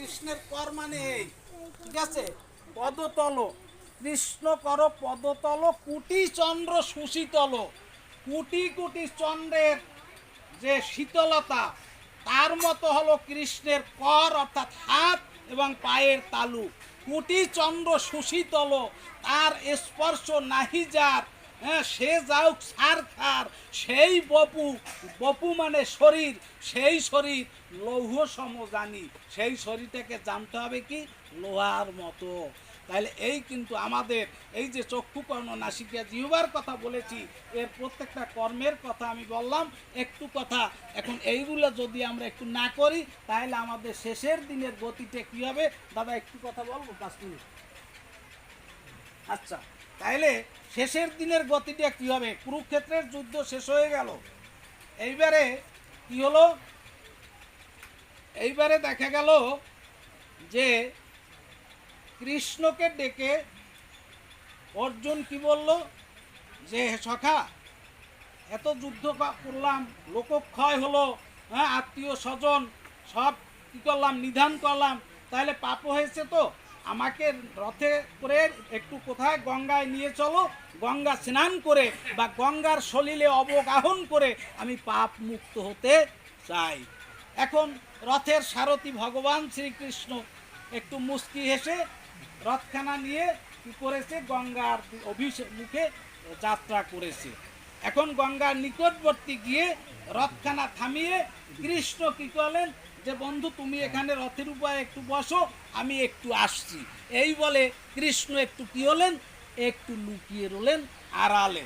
কৃষ্ণের কর মানে এই। ঠিক আছে? পদতল। কৃষ্ণ কর পদতল, কুটি চন্দ্র সুশীতল। কুটি কুটি চন্দ্রের যে শীতলতা, তার মতো হলো কৃষ্ণের কর, অর্থাৎ হাত এবং পায়ের তালু। কুটি চন্দ্র সুশীতল, তার স্পর্শ নাহি যার হ্যাঁ সে যাওক সার খার, সেই বপু বপু মানে শরীর, সেই শরীর, লৌহ সম জানি সেই শরীরটাকে জানতে হবে কি? লোহার মতো। তাহলে এই কিন্তু আমাদের, এই যে চক্ষু কর্ণ নাসিকা জিহবার কথা বলেছি, এর প্রত্যেকটা কর্মের কথা আমি বললাম, একটু কথা। এখন এইগুলো যদি আমরা একটু না করি তাহলে আমাদের শেষের দিনের গতিতে কি হবে? দাদা, একটু কথা বলব, পাঁচ মিনিট। আচ্ছা। তাইলে শেষের দিনের গতিটা কি হবে? কুরুক্ষেত্রের যুদ্ধ শেষ হয়ে গেল। এইবারে কি হলো? এইবারে দেখা গেল যে কৃষ্ণকে ডেকে অর্জুন কি বলল? যে সখা, এত যুদ্ধ করলাম, লোকক্ষয় হলো হ্যাঁ আত্মীয় স্বজন, সব কি করলাম, নিধান করলাম তাহলে পাপ হয়েছে তো? আমাকে রথে করে কোথায় গঙ্গায় নিয়ে চলো? গঙ্গা স্নান করে বা গঙ্গার সলিলে অবগাহন করে আমি পাপ মুক্ত হতে চাই। এখন রথের সারথি ভগবান শ্রীকৃষ্ণ একটু মুস্কি হেসে রথখানা নিয়ে কী করেছে? গঙ্গার অভিষেক মুখে যাত্রা করেছে। এখন গঙ্গার নিকটবর্তী গিয়ে রথখানা থামিয়ে কৃষ্ণ কি করলেন? যে বন্ধু, তুমি এখানে রথের উপরে একটু বসো, আমি একটু আসছি। এই বলে কৃষ্ণ একটু কি হলেন? একটু লুকিয়ে রলেন আড়ালে।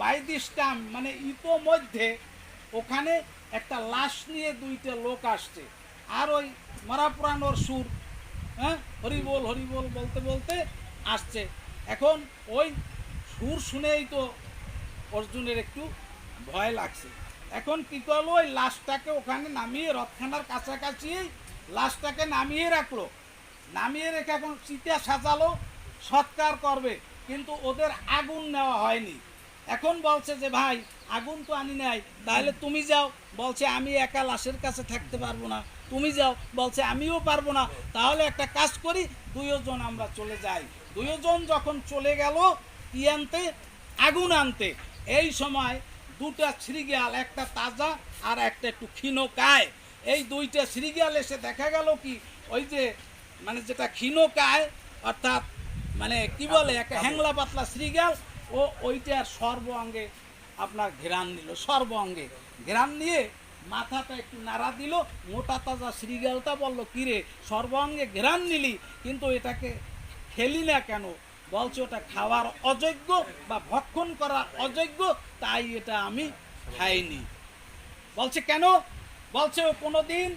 বাই দিস মানে ইতোমধ্যে ওখানে একটা লাশ নিয়ে দুইটা লোক আসছে। আর ওই মরা পুরানোর সুর হ্যাঁ হরি বল হরি বল বলতে বলতে আসছে। এখন ওই সুর শুনেই তো অর্জুনের একটু ভয় লাগছে। এখন কি করল ওই লাশটাকে ওখানে নামিয়ে রথখানার কাছাকাছি লাশটাকে নামিয়ে রাখল। নামিয়ে রেখে এখন চিতা সাজালো, সৎকার করবে, কিন্তু ওদের আগুন নেওয়া হয়নি। এখন বলছে যে, ভাই, আগুন তো আনি নাই, তাহলে তুমি যাও। বলছে, আমি একা লাশের কাছে থাকতে পারব না, তুমি যাও। বলছে, আমিও পারব না, তাহলে একটা কাজ করি, দুইজন আমরা চলে যাই। দুইজন যখন চলে গেল কি আনতে, আগুন আনতে। এই সময় দুটা শ্রীগাল একটা তাজা আর একটা একটু ক্ষীণ কায়। এই দুইটা শ্রীগাল এসে দেখা গেল কি ওই যে মানে যেটা ক্ষীণ কায় অর্থাৎ মানে কি বলে একটা হ্যাংলা পাতলা শ্রীগাল ও ওইটার সর্ব অঙ্গে আপনার ঘেরান নিল সর্ব অঙ্গে। ঘেরান নিয়ে মাথাটা একটু নাড়া দিল মোটা তাজা শ্রীগালটা বলল কিরে সর্বাঙ্গে ঘেরান নিলি কিন্তু এটাকে খেলি না কেন? বলছে, ওটা খাওয়ার অযোগ্য বা ভক্ষণ করার অযোগ্য, তাই এটা আমি খাইনি। বলছে, কেন? বলছে, ও কোনোদিন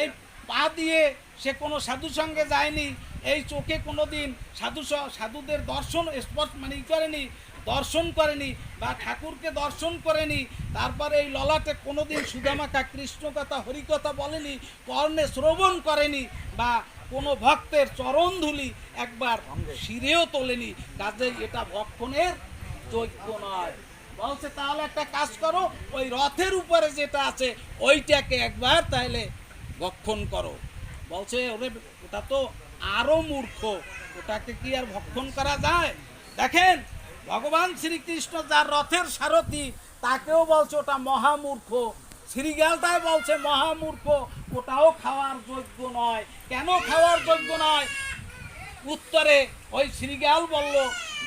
এই পা দিয়ে সে কোনো সাধু সঙ্গে যায়নি, এই চোখে কোনোদিন সাধু সাধুদের দর্শন স্পর্শ মানে করেনি, দর্শন করেনি বা ঠাকুরকে দর্শন করেনি, তারপরে এই ললাটে কোনোদিন সুদামাকা কৃষ্ণ কথা হরিকথা বলেনি, কর্ণে শ্রবণ করেনি বা কোনো ভক্তের চরণ ধুলি একবার শিরেও তোলেনি। কাজেই এটা ভক্ষণের যোগ্য নয়। বলছে, তাহলে একটা কাজ করো, ওই রথের উপরে যেটা আছে, ওইটাকে একবার তাহলে ভক্ষণ করো। বলছে, ওরে, ওটা তো আরও মূর্খ। ওটাকে কি আর ভক্ষণ করা যায়? দেখেন, ভগবান শ্রীকৃষ্ণ যার রথের সারথি, তাকেও বলছে, ওটা মহামূর্খ শ্রীগালটাই বলছে, মহামূর্খ ওটাও খাওয়ার যোগ্য নয়। কেন খাওয়ার যোগ্য নয়? উত্তরে ওই শ্রীগাল বলল,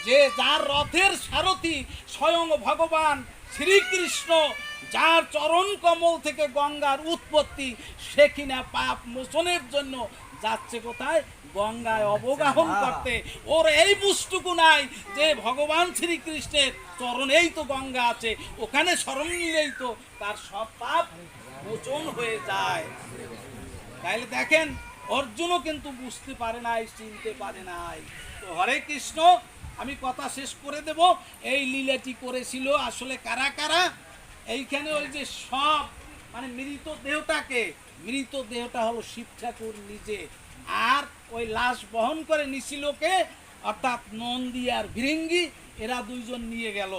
যে যার রথের সারথি স্বয়ং ভগবান শ্রীকৃষ্ণ, যার চরণ কমল থেকে গঙ্গার উৎপত্তি, সে কিনা পাপ মোচনের জন্য যাচ্ছে কোথায়? গঙ্গায় অবগাহন করতে। ওর এই বুঝটুকু নাই যে ভগবান শ্রীকৃষ্ণের চরণেই তো গঙ্গা আছে ওখানে স্মরণ নিলেই তো তার সব পাপ মোচন হয়ে যায়। তাইলে দেখেন অর্জুনও কিন্তু বুঝতে পারে নাই চিনতে পারে নাই। তো হরে কৃষ্ণ আমি কথা শেষ করে দেব। এই লীলাটি করেছিল আসলে কারা কারা? এইখানে ওই যে সব মানে মৃত দেহটাকে মৃত দেহটা হলো শিব ঠাকুর নিজে। আর ওই লাশ বহন করে নিছিলকে অর্থাৎ নন্দী আর ভিরিঙ্গি এরা দুইজন নিয়ে গেল।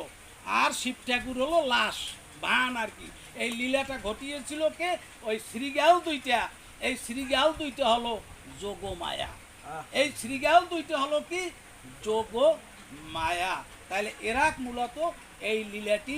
আর শিব ঠাকুর হলো লাশ বান আর কি। এই লীলাটা ঘটিয়েছিল কে? ওই শ্রীগাল দুইটা। এই শ্রীগাল দুইটা হলো যোগ মায়া এই শ্রীগাল দুইটা হলো কি? যোগ মায়া তাহলে এরা মূলত এই লীলাটি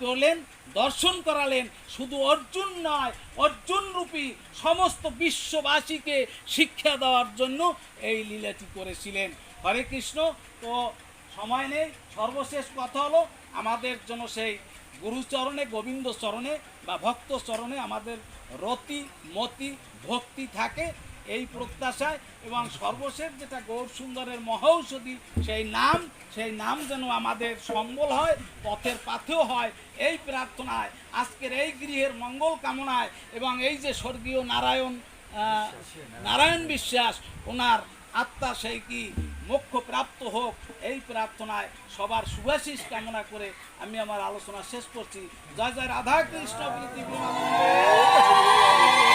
করলেন? দর্শন করালেন। শুধু অর্জুন নয়, অর্জুন রূপী সমস্ত বিশ্ববাসীকে শিক্ষা দেওয়ার জন্য এই লীলাটি করেছিলেন। হরে কৃষ্ণ। তো সময় নেই, সর্বশেষ কথা হলো, আমাদের জন্য সেই গুরুচরণে, গোবিন্দ চরণে বা ভক্ত চরণে আমাদের রতি, মতি, ভক্তি থাকে। এই প্রত্যাশায় এবং সর্বশেষ যেটা গৌর সুন্দরের মহৌষধি, সেই নাম সেই নাম যেন আমাদের সম্বল হয়, পথের পাথেও হয়, এই প্রার্থনায়, আজকের এই গৃহের মঙ্গল কামনায় এবং এই যে স্বর্গীয় নারায়ণ নারায়ণ বিশ্বাস, ওনার আত্মা সেই কি মোক্ষ প্রাপ্ত হোক, এই প্রার্থনায় সবার শুভাশিস কামনা করে আমি আমার আলোচনা শেষ করছি জয় জয়, রাধা কৃষ্ণ প্রেমানন্দ।